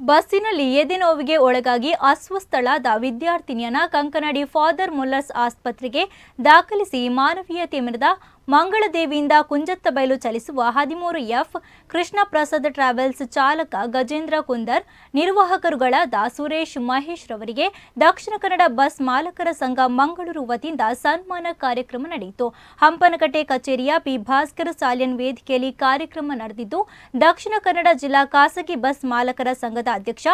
ಬಸ್ಸಿನಲ್ಲಿ ಎದೆನೋವಿಗೆ ಒಳಗಾಗಿ ಅಸ್ವಸ್ಥಳಾದ ವಿದ್ಯಾರ್ಥಿನಿಯನ್ನ ಕಂಕನಾಡಿ ಫಾದರ್ ಮುಲ್ಲರ್ಸ್ ಆಸ್ಪತ್ರೆಗೆ ದಾಖಲಿಸಿ ಮಾನವೀಯತೆ ಮೆರೆದ ಮಂಗಳದೇವಿಯಿಂದ ಕುಂಜತ್ತಬೈಲು ಚಲಿಸುವ ಹದಿಮೂರು ಎಫ್ ಕೃಷ್ಣ ಪ್ರಸಾದ್ ಟ್ರಾವೆಲ್ಸ್ ಚಾಲಕ ಗಜೇಂದ್ರ ಕುಂದರ್, ನಿರ್ವಾಹಕರುಗಳಾದ ಸುರೇಶ್ ಮಹೇಶ್ ರವರಿಗೆ ದಕ್ಷಿಣ ಕನ್ನಡ ಬಸ್ ಮಾಲಕರ ಸಂಘ ಮಂಗಳೂರು ವತಿಯಿಂದ ಸನ್ಮಾನ ಕಾರ್ಯಕ್ರಮ ನಡೆಯಿತು. ಹಂಪನಕಟ್ಟೆ ಕಚೇರಿಯ ಪಿ ಭಾಸ್ಕರ್ ಸಾಲ್ಯನ್ ವೇದಿಕೆಯಲ್ಲಿ ಕಾರ್ಯಕ್ರಮ ನಡೆದಿದ್ದು, ದಕ್ಷಿಣ ಕನ್ನಡ ಜಿಲ್ಲಾ ಖಾಸಗಿ ಬಸ್ ಮಾಲಕರ ಸಂಘದ ಅಧ್ಯಕ್ಷ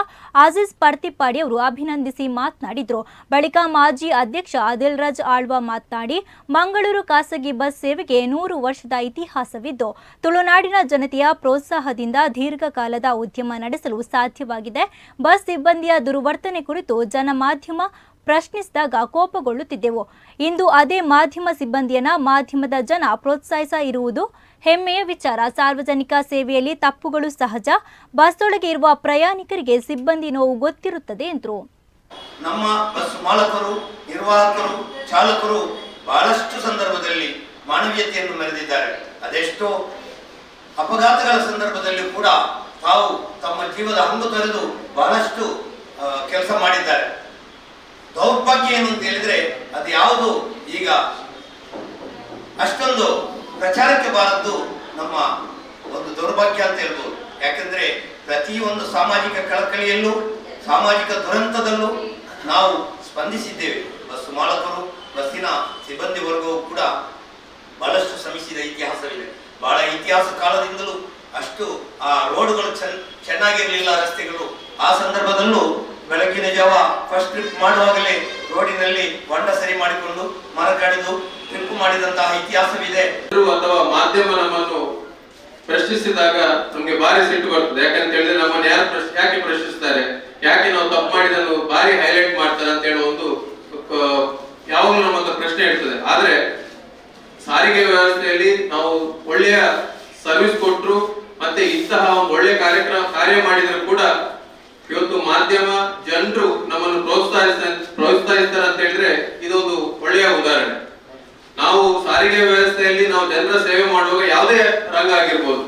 ಆಜೀಜ್ ಪರ್ತಿಪ್ಪಾಡಿ ಅವರು ಅಭಿನಂದಿಸಿ ಮಾತನಾಡಿದರು. ಬಳಿಕ ಮಾಜಿ ಅಧ್ಯಕ್ಷ ಆದಿಲ್ ರಾಜ್ ಆಳ್ವ ಮಾತನಾಡಿ, ಮಂಗಳೂರು ಖಾಸಗಿ ಬಸ್ ಸೇವೆಗೆ ನೂರು ವರ್ಷದ ಇತಿಹಾಸವಿದ್ದು, ತುಳುನಾಡಿನ ಜನತೆಯ ಪ್ರೋತ್ಸಾಹದಿಂದ ದೀರ್ಘಕಾಲದ ಉದ್ಯಮ ನಡೆಸಲು ಸಾಧ್ಯವಾಗಿದೆ. ಬಸ್ ಸಿಬ್ಬಂದಿಯ ದುರ್ವರ್ತನೆ ಕುರಿತು ಜನಮಾಧ್ಯಮ ಪ್ರಶ್ನಿಸಿದಾಗ ಕೋಪಗೊಳ್ಳುತ್ತಿದ್ದೆವು. ಇಂದು ಅದೇ ಮಾಧ್ಯಮ ಸಿಬ್ಬಂದಿಯನ್ನ ಮಾಧ್ಯಮದ ಜನ ಪ್ರೋತ್ಸಾಹಿಸ ಇರುವುದು ಹೆಮ್ಮೆಯ ವಿಚಾರ. ಸಾರ್ವಜನಿಕ ಸೇವೆಯಲ್ಲಿ ತಪ್ಪುಗಳು ಸಹಜ. ಬಸ್ಸೊಳಗೆ ಇರುವ ಪ್ರಯಾಣಿಕರಿಗೆ ಸಿಬ್ಬಂದಿ ನೋವು ಗೊತ್ತಿರುತ್ತದೆ ಎಂದರು. ನಮ್ಮ ಬಸ್ ಮಾಲಕರು, ನಿರ್ವಾಹಕರು, ಚಾಲಕರು ಬಹಳಷ್ಟು ಸಂದರ್ಭದಲ್ಲಿ ಮಾನವೀಯತೆಯನ್ನು ಮೆರೆದಿದ್ದಾರೆ. ಅದೆಷ್ಟೋ ಅಪಘಾತಗಳ ಸಂದರ್ಭದಲ್ಲಿ ಕೂಡ ತಾವು ತಮ್ಮ ಜೀವದ ಹಂಗು ತೊರೆದು ಬಹಳಷ್ಟು ಕೆಲಸ ಮಾಡಿದ್ದಾರೆ. ದೌರ್ಭಾಗ್ಯ ಏನು ಅಂತ ಹೇಳಿದ್ರೆ ಅದು ಯಾವುದು? ಈಗ ಅಷ್ಟೊಂದು ಪ್ರಚಾರಕ್ಕೆ ಬಾರದ್ದು ನಮ್ಮ ಒಂದು ದೌರ್ಭಾಗ್ಯ ಅಂತ ಹೇಳ್ಬೋದು. ಯಾಕಂದ್ರೆ ಪ್ರತಿಯೊಂದು ಸಾಮಾಜಿಕ ಕಳಕಳಿಯಲ್ಲೂ, ಸಾಮಾಜಿಕ ದುರಂತದಲ್ಲೂ ನಾವು ಸ್ಪಂದಿಸಿದ್ದೇವೆ. ಬಸ್ಸು ಮಾಲಕರು, ಬಸ್ಸಿನ ಸಿಬ್ಬಂದಿ ವರ್ಗವು ಕೂಡ ಶ್ರಮಿಸಿದ ಇತಿಹಾಸವಿದೆ. ಬಹಳ ಇತಿಹಾಸ ಕಾಲದಿಂದಲೂ ಅಷ್ಟು ಆ ರೋಡ್ಗಳು ಚೆನ್ನ ಚೆನ್ನಾಗಿರಲಿಲ್ಲ ರಸ್ತೆಗಳು. ಆ ಸಂದರ್ಭದಲ್ಲೂ ಬೆಳಗಿನ ಜಾವ ಫಸ್ಟ್ ಟ್ರಿಪ್ ಮಾಡುವಾಗಲೇ ರೋಡಿನಲ್ಲಿ ಹೊಂಡ ಸರಿ ಮಾಡಿಕೊಂಡು ಮರ ಕಡಿದು ಟ್ರಿಪ್ ಮಾಡಿದಂತಹ ಇತಿಹಾಸವಿದೆ. ಅಥವಾ ಮಾಧ್ಯಮ ನಮ್ಮನ್ನು ಪ್ರಶ್ನಿಸಿದಾಗ ನಮ್ಗೆ ಭಾರಿ ಸಿಟ್ಟು ಬರ್ತದೆ. ಯಾಕಂತ ಹೇಳಿದ್ರೆ ನಮ್ಮನ್ನು ಯಾರು ಯಾಕೆ ಪ್ರಶ್ನಿಸ್ತಾರೆ? ಸಾರಿಗೆ ವ್ಯವಸ್ಥೆಯಲ್ಲಿ ನಾವು ಒಳ್ಳೆಯ ಸರ್ವಿಸ್ ಕೊಟ್ಟರು ಮತ್ತೆ ಇಂತಹ ಒಳ್ಳೆಯ ಕಾರ್ಯಕ್ರಮ ಕಾರ್ಯ ಮಾಡಿದ್ರು ಕೂಡ ಇವತ್ತು ಮಾಧ್ಯಮ ಜನರು ನಮ್ಮನ್ನು ಪ್ರೋತ್ಸಾಹಿಸ ಪ್ರೋತ್ಸಾಹಿಸ್ತಾರೆ ಅಂತ ಹೇಳಿದ್ರೆ ಇದೊಂದು ಒಳ್ಳೆಯ ಉದಾಹರಣೆ. ನಾವು ಸಾರಿಗೆ ವ್ಯವಸ್ಥೆಯಲ್ಲಿ ನಾವು ಜನರ ಸೇವೆ ಮಾಡುವಾಗ ಯಾವುದೇ ರಂಗ ಆಗಿರ್ಬೋದು.